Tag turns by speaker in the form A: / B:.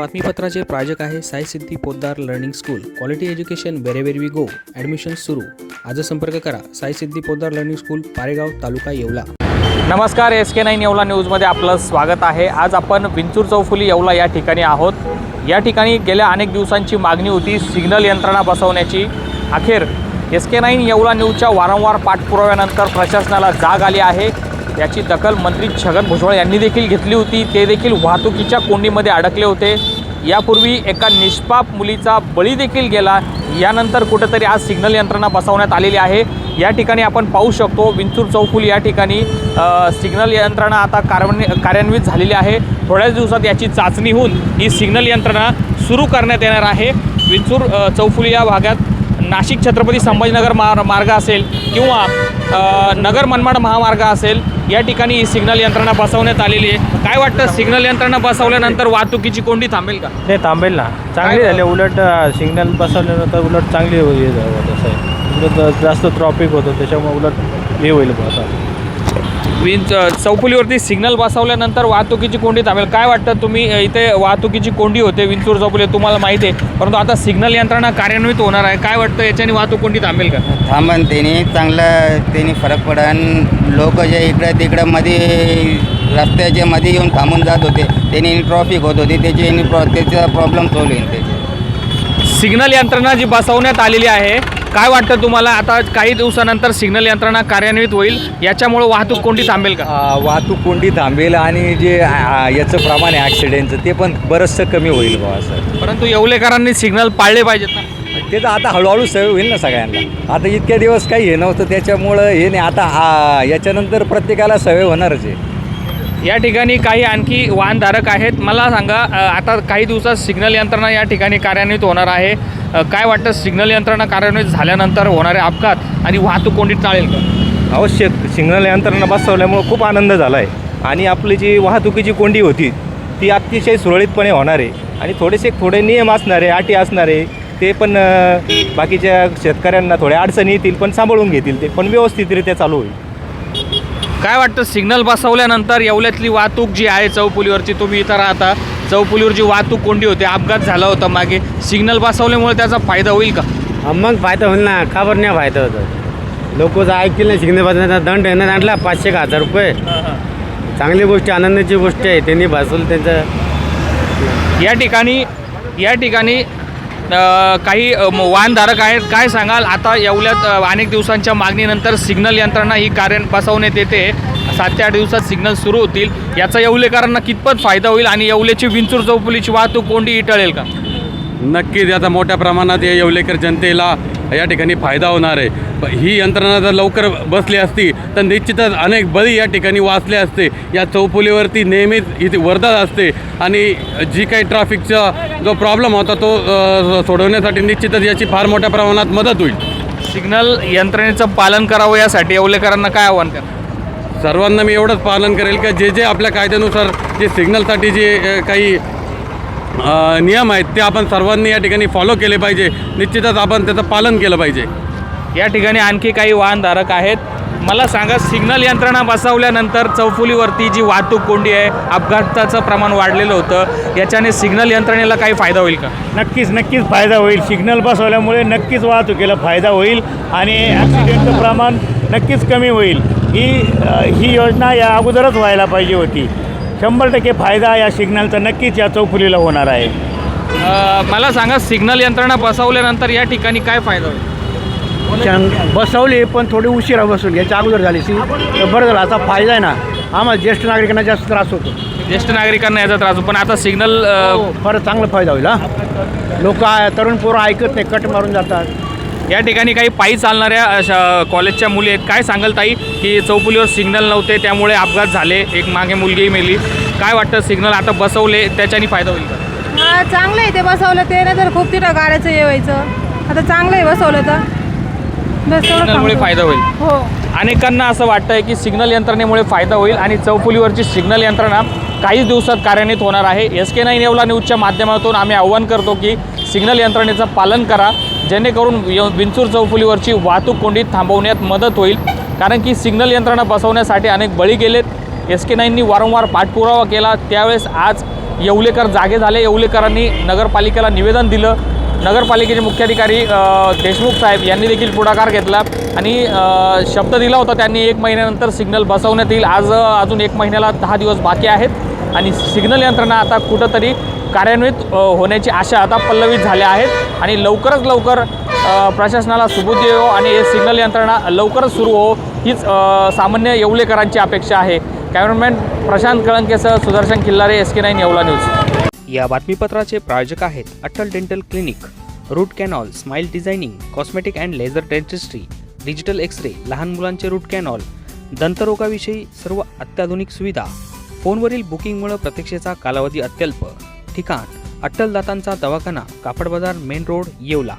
A: बातमीपत्राचे प्रायोजक आहे Sai Siddhi Poddar learning school. Quality education wherever we go admission सुरू. आज संपर्क करा. साई सिद्धी पोद्दार लर्निंग स्कूल पारेगाव तालुका येवला.
B: नमस्कार एस के नाईन येवला न्यूजमध्ये आपलं स्वागत आहे. आज आपण विंचूर चौफुली येवला या ठिकाणी आहोत. या ठिकाणी गेल्या अनेक दिवसांची मागणी होती सिग्नल यंत्रणा बसवण्याची. अखेर एस के नाईन येवला न्यूजच्या वारंवार पाठपुराव्यानंतर प्रशासनाला जाग आली आहे. याची दखल मंत्री छगन भुजबळ यांनी देखील घेतली होती. ते देखील वाहतुकीच्या कोंडीमध्ये अडकले होते. यापूर्वी एका निष्पाप मुलीचा बळी देखील गेला. यानंतर कुठेतरी आज सिग्नल यंत्रणा बसवण्यात आलेली आहे. या ठिकाणी आपण पाहू शकतो विंचूर चौफुल या ठिकाणी सिग्नल यंत्रणा आता कार्यान्वित कार्यान्वित झालेली आहे. थोड्याच दिवसात याची चाचणी होऊन ही सिग्नल यंत्रणा सुरू करण्यात येणार आहे. विंचूर चौफुली या भागात नाशिक छत्रपती संभाजीनगर मार मार्ग असेल किंवा नगर मनमाड महामार्ग असेल या ठिकाणी ही सिग्नल यंत्रणा बसवण्यात आलेली आहे. काय वाटतं? सिग्नल यंत्रणा बसवल्यानंतर वाहतुकीची कोंडी थांबेल का?
C: नाही थांबेल ना. चांगली झाली. उलट सिग्नल बसवल्यानंतर उलट चांगली हे तसं आहे. उलट जास्त ट्रॉफिक होतं त्याच्यामुळे उलट हे होईल बुवा
B: विंच चौफुलीवरती सिग्नल बसवल्यानंतर वाहतुकीची कोंडी थांबेल. काय वाटतं तुम्ही इथे वाहतुकीची कोंडी होते विंचूर चौफुली तुम्हाला माहिती आहे. परंतु आता सिग्नल यंत्रणा कार्यान्वित होणार आहे. काय वाटतं याच्याने वाहतूक कोंडी थांबेल का?
D: थांबन त्यांनी चांगलं त्यांनी फरक पडन. लोक जे इकडं तिकडं मध्ये रस्त्याच्या मध्ये येऊन थांबून जात होते. त्यांनी ट्रॉफिक होत होती. त्याची त्याचा प्रॉब्लेम सॉल्व होईल त्याचे.
B: सिग्नल यंत्रणा जी बसवण्यात आलेली आहे काय वाटतं तुम्हाला? आता काही दिवसानंतर सिग्नल यंत्रणा कार्यान्वित होईल. याच्यामुळे वाहतूक कोंडी थांबेल का?
E: वाहतूक कोंडी थांबेल आणि जे आ, याचं प्रमाण आहे ॲक्सिडेंटचं ते पण बरंचसं कमी होईल बुवा असं.
B: परंतु येवलेकरांनी सिग्नल पाळले पाहिजेत ना.
E: ते तर आता हळूहळू सवय होईल ना सगळ्यांना. आता इतक्या दिवस काही हे नव्हतं त्याच्यामुळं हे नाही. आता आ, याच्यानंतर प्रत्येकाला सवय होणारच आहे.
B: या ठिकाणी काही आणखी वाहनधारक आहेत. मला सांगा अ, आता काही दिवसात सिग्नल यंत्रणा या ठिकाणी कार्यान्वित होणार आहे. काय वाटतं? सिग्नल यंत्रणा कार्यान्वित झाल्यानंतर होणारे अपघात आणि वाहतूक कोंडीत टाळेल का?
C: आवश्यक सिग्नल यंत्रणा बसवल्यामुळे खूप आनंद झाला आहे आणि आपली जी वाहतुकीची कोंडी होती ती अतिशय सुरळीतपणे होणार आहे. आणि थोडेसे थोडे नियम असणारे अटी असणारे ते पण बाकीच्या शेतकऱ्यांना थोड्या अडचणी येतील पण सांभाळून घेतील ते पण व्यवस्थितरित्या चालू होईल.
B: काय वाटतं? सिग्नल बसवल्यानंतर येवल्यातली वाहतूक जी आहे चौपुलीवरची तुम्ही इथं राहता चौपुलीवर जी वाहतूक कोंडी होते अपघात झाला होता मागे. सिग्नल बसवल्यामुळे त्याचा फायदा होईल का?
F: मग फायदा होईल ना. का बरं नाही फायदा होतं? लोक जर ऐकतील नाही शिकणे बसण्याचा दंड आहे ना आणला पाचशे का हजार रुपये. चांगली गोष्ट आनंदाची गोष्ट आहे. त्यांनी बसवलं त्यांचं.
B: या ठिकाणी या ठिकाणी काही वाहनधारक आहेत. काय सांगाल? आता येवल्यात अनेक दिवसांच्या मागणीनंतर सिग्नल यंत्रणा ही कार्य बसवण्यात येते. सात ते आठ दिवसात सिग्नल सुरू होतील. याचा येवलेकरांना कितपत फायदा होईल आणि येवल्याची विंचूर चौपुलीची वाहतूक कोंडी इटळेल का?
G: नक्कीच. आता मोठ्या प्रमाणात या येवलेकर जनतेला या ठिकाणी फायदा होणार आहे. ही यंत्रणा जर लवकर बसली असती तर निश्चितच अनेक बळी या ठिकाणी वाचले असते. या चौफुलीवरती नेहमीच इथे वर्दळ असते आणि जी काही ट्रॅफिकचा जो प्रॉब्लेम होता तो सोडवण्यासाठी निश्चितच याची फार मोठ्या प्रमाणात मदत होईल.
B: सिग्नल यंत्रणेचं पालन करावं यासाठी येवलेकरांना काय आव्हान करा?
G: सर्वांना मी एवढंच पालन करेल की जे जे आपल्या कायद्यानुसार जे सिग्नलसाठी जे काही नियम आहेत ते आपण सर्वांनी या ठिकाणी फॉलो केले पाहिजे. निश्चितच आपण त्याचं पालन केलं पाहिजे.
B: या ठिकाणी आणखी काही वाहनधारक आहेत. मला सांगा सिग्नल यंत्रणा बसवल्यानंतर चौफुलीवरती जी वाहतूक कोंडी आहे अपघाताचं प्रमाण वाढलेलं होतं. याच्याने सिग्नल यंत्रणेला काही फायदा होईल का?
H: नक्कीच नक्कीच फायदा होईल. सिग्नल बसवल्यामुळे नक्कीच वाहतुकीला फायदा होईल आणि ॲक्सिडेंटचं प्रमाण नक्कीच कमी होईल. ही ही योजना या अगोदरच व्हायला पाहिजे होती. शंभर टक्के फायदा या सिग्नलचा नक्कीच या चौफुलीला होणार आहे.
B: अ, मला सांगा सिग्नल यंत्रणा बसवल्यानंतर या ठिकाणी काय फायदा होईल?
F: बसवली पण थोडी उशिरा बसून याच्या अगोदर झाली सी. तर बरं झालं आता फायदा आहे ना. आम्हाला ज्येष्ठ नागरिकांना जास्त त्रास होतो.
B: ज्येष्ठ नागरिकांना याचा त्रास होतो. पण आता सिग्नल अ,
F: हो, फारच चांगला फायदा होईल हा. लोक तरुण पोरं ऐकत नाही कट मारून जातात.
B: या ठिकाणी काही पायी चालणाऱ्या अशा कॉलेजच्या मुली आहेत. काय सांगाल ताई? की चौफुलीवर सिग्नल नव्हते त्यामुळे अपघात झाले. एक मागे मुलगीही मेली. काय वाटतं? सिग्नल आता बसवले त्याच्याने फायदा होईल का?
I: हा चांगलं आहे ते बसवलं. ते नाही तर खूप तिथं गाड्याचं हे व्हायचं. आता चांगलं आहे बसवलं तर. बस तेवढं
B: सिग्नलमुळे
I: सांगतो.
B: फायदा होईल.
I: हो.
B: अनेकांना असं वाटतं आहे की सिग्नल यंत्रणेमुळे फायदा होईल आणि चौफुलीवरची सिग्नल यंत्रणा काहीच दिवसात कार्यान्वित होणार आहे. एस के नाईन येवला न्यूजच्या माध्यमातून आम्ही आव्हान करतो की सिग्नल यंत्रणेचं पालन करा. जेणेकरून विंचूर चौफुलीवरची वाहतूक कोंडी थांबवण्यात मदत होईल. कारण की सिग्नल यंत्रणा बसवण्यासाठी अनेक बळी गेलेत. एस के नाईननी वारंवार पाठपुरावा केला. त्यावेळेस आज येवलेकर जागे झाले. येवलेकरांनी नगरपालिकेला निवेदन दिलं. नगरपालिकेचे मुख्याधिकारी देशमुख साहेब यांनी देखील पुढाकार घेतला आणि शब्द दिला होता त्यांनी एक महिन्यानंतर सिग्नल बसवण्यात येईल. आज अजून एक महिन्याला दहा दिवस बाकी आहेत. आणि सिग्नल यंत्रणा आता कुठंतरी कार्यान्वित होण्याची आशा आता पल्लवित झाल्या आहेत. आणि लवकरच लवकर प्रशासनाला सुबूत येवो आणि हे सिग्नल यंत्रणा लवकरच सुरू हो हीच सामान्य येवलेकरांची अपेक्षा आहे. Cameraman Prashant कळंकेसह Sudarshan Khillare S K nine Yeola news.
A: या बातमीपत्राचे प्रायोजक आहेत Atal dental clinic root canal smile designing cosmetic and laser dentistry digital X ray लहान मुलांचे रूट कॅनॉल दंतरोगाविषयी सर्व अत्याधुनिक सुविधा. फोनवरील बुकिंगमुळे प्रतीक्षेचा कालावधी अत्यल्प. ठिकाण. अट्टलदातांचा दवाखाना कापड बाजार मेन रोड येवला.